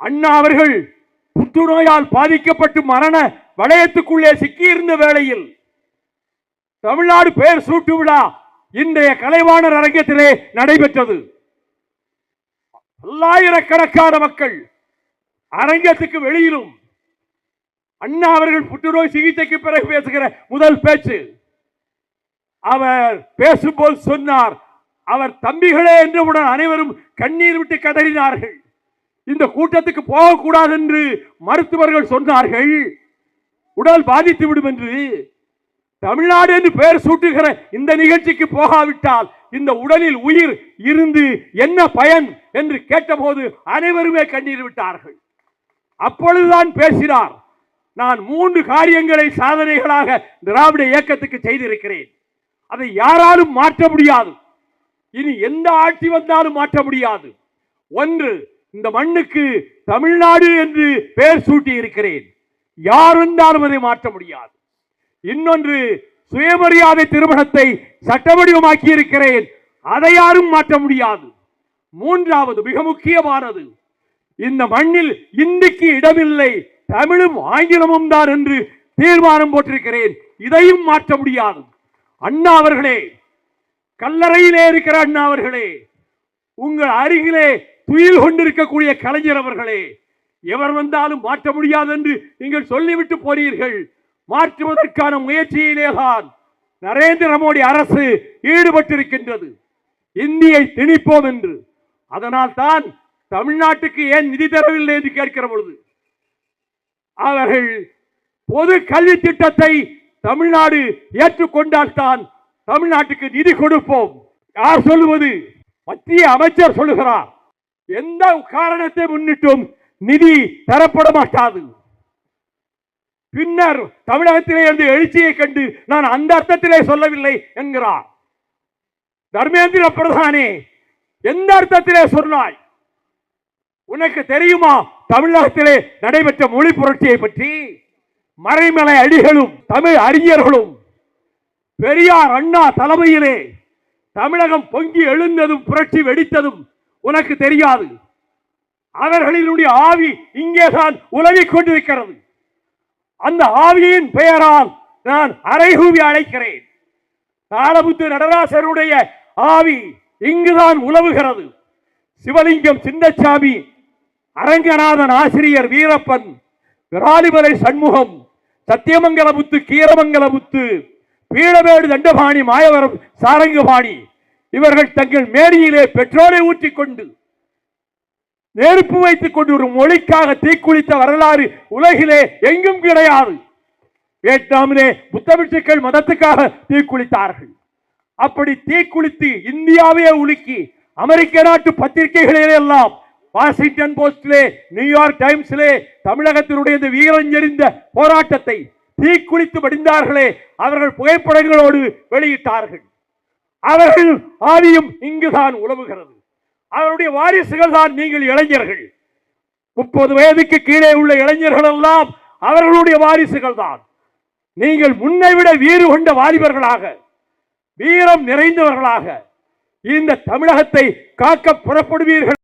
அண்ணா அவர்கள் புற்றுநோயால் பாதிக்கப்பட்டு மரண வளையத்துக்குள்ளே சிக்கியிருந்த வேளையில் தமிழ்நாடு பேர் சூட்டு விழா இன்றைய கலைவாணர் அரங்கத்திலே நடைபெற்றது. பல்லாயிரக்கணக்கான மக்கள் அரங்கத்துக்கு வெளியிலும் அண்ணா அவர்கள் புற்றுநோய் சிகிச்சைக்கு பிறகு பேசுகிற முதல் பேச்சு. அவர் பேசும்போது சொன்னார் அவர் தம்பிகளே என்றவுடன் அனைவரும் கண்ணீர் விட்டு கதறினார்கள். இந்த கூட்டத்துக்கு போகக்கூடாது என்று மருத்துவர்கள் சொன்னார்கள். உடல் பாதித்து விடும் என்று. தமிழ்நாடு என்று பெயர் சூட்டுகிற இந்த நிகழ்ச்சிக்கு போகாவிட்டால் இந்த உடலில் உயிர் இருந்து என்ன பயன் என்று கேட்டபோது அனைவருமே கண்ணீர் விட்டார்கள். அப்பொழுதுதான் பேசினார். நான் மூன்று காரியங்களை சாதனைகளாக திராவிட இயக்கத்துக்கு செய்திருக்கிறேன். அதை யாராலும் மாற்ற முடியாது. இனி எந்த ஆட்சி வந்தாலும் மாற்ற முடியாது. ஒன்று இந்த மண்ணுக்கு தமிழ்நாடு என்று பெயர் சூட்டி இருக்கிறேன் யார் வந்தாலும் அதை மாற்ற முடியாது. இன்னொன்று சுயமரியாதை திருமணத்தை சட்டவடிவமாக்கி இருக்கிறேன் அதை யாரும் மாற்ற முடியாது. மூன்றாவது மிக முக்கியமானது இந்த மண்ணில் இந்திக்கு இடமில்லை தமிழும் ஆங்கிலமும் தான் என்று தீர்மானம் போட்டிருக்கிறேன். இதையும் மாற்ற முடியாது. அண்ணா அவர்களே கல்லறையிலே இருக்கிற அண்ணா அவர்களே உங்கள் அருகிலே துயில் கொண்டிருக்கக்கூடிய கலைஞர் அவர்களே எவர் வந்தாலும் மாற்ற முடியாது என்று நீங்கள் சொல்லிவிட்டு போனீர்கள். மாற்றுவதற்கான முயற்சியிலேதான் நரேந்திர மோடி அரசு ஈடுபட்டிருக்கின்றது. இந்தியை திணிப்போம் என்று. அதனால் தான் தமிழ்நாட்டுக்கு ஏன் நிதி தரவில்லை என்று கேட்கிற பொழுது அவர்கள் பொது கல்வி திட்டத்தை தமிழ்நாடு ஏற்றுக்கொண்டால் தான் தமிழ்நாட்டுக்கு நிதி கொடுப்போம். யார் சொல்லுவது மத்திய அமைச்சர் சொல்லுகிறார். எந்த காரணத்தை முன்னிட்டும் நிதி தரப்பட மாட்டாது பின்னர் தமிழகத்திலே இருந்து எழுச்சியை கண்டு நான் அந்த அர்த்தத்திலே சொல்லவில்லை என்கிறார். தர்மேந்திர பிரதானே எந்த அர்த்தத்திலே சொன்னாய்? உனக்கு தெரியுமா தமிழகத்திலே நடைபெற்ற மொழி புரட்சியை பற்றி? மறைமலை அடிகளும் தமிழ் அறிஞர்களும் பெரியார் அண்ணா தலைமையிலே தமிழகம் பொங்கி எழுந்ததும் புரட்சி வெடித்ததும் உனக்கு தெரியாது. அவர்களினுடைய ஆவி இங்கேதான் உலவிக் கொண்டிருக்கிறது. அந்த ஆவியின் பெயரால் நான் அரைகூவி அழைக்கிறேன். தாளமுத்து நடராசருடைய ஆவி இங்குதான் உலவுகிறது. சிவலிங்கம் சின்னச்சாமி அரங்கநாதன் ஆசிரியர் வீரப்பன் விராலிமலை சண்முகம் சத்தியமங்கலமுத்து கீரமங்கலமுத்து பீடமேடு தண்டபாணி மாயவரம் சாரங்கபாணி இவர்கள் தங்கள் மேடியிலே பெட்ரோலை ஊற்றிக்கொண்டு நெருப்பு வைத்துக் கொண்டு ஒரு மொழிக்காக தீக்குளித்த வரலாறு உலகிலே எங்கும் கிடையாது. வியட்நாமிலே புத்தபிட்சுக்கள் மதத்துக்காக தீக்குளித்தார்கள். அப்படி தீக்குளித்து இந்தியாவே உலுக்கி அமெரிக்க நாட்டு பத்திரிகைகளிலே எல்லாம் வாஷிங்டன் போஸ்டிலே நியூயார்க் டைம்ஸிலே தமிழகத்தினுடைய இந்த வீரஞ்செறிந்த போராட்டத்தை தீக்குளித்து வடிந்தார்களே அவர்கள் புகைப்படங்களோடு வெளியிட்டார்கள். அவர்கள் ஆவியும் இங்குதான் உழவுகிறது அவருடைய வாரிசுகள் தான் நீங்கள் இளைஞர்கள். முப்பது வயதுக்கு கீழே உள்ள இளைஞர்கள் எல்லாம் அவர்களுடைய வாரிசுகள் தான். நீங்கள் முன்னை விட வீறு கொண்ட வாலிபர்களாக வீரம் நிறைந்தவர்களாக இந்த தமிழகத்தை காக்க புறப்படுவீர்கள்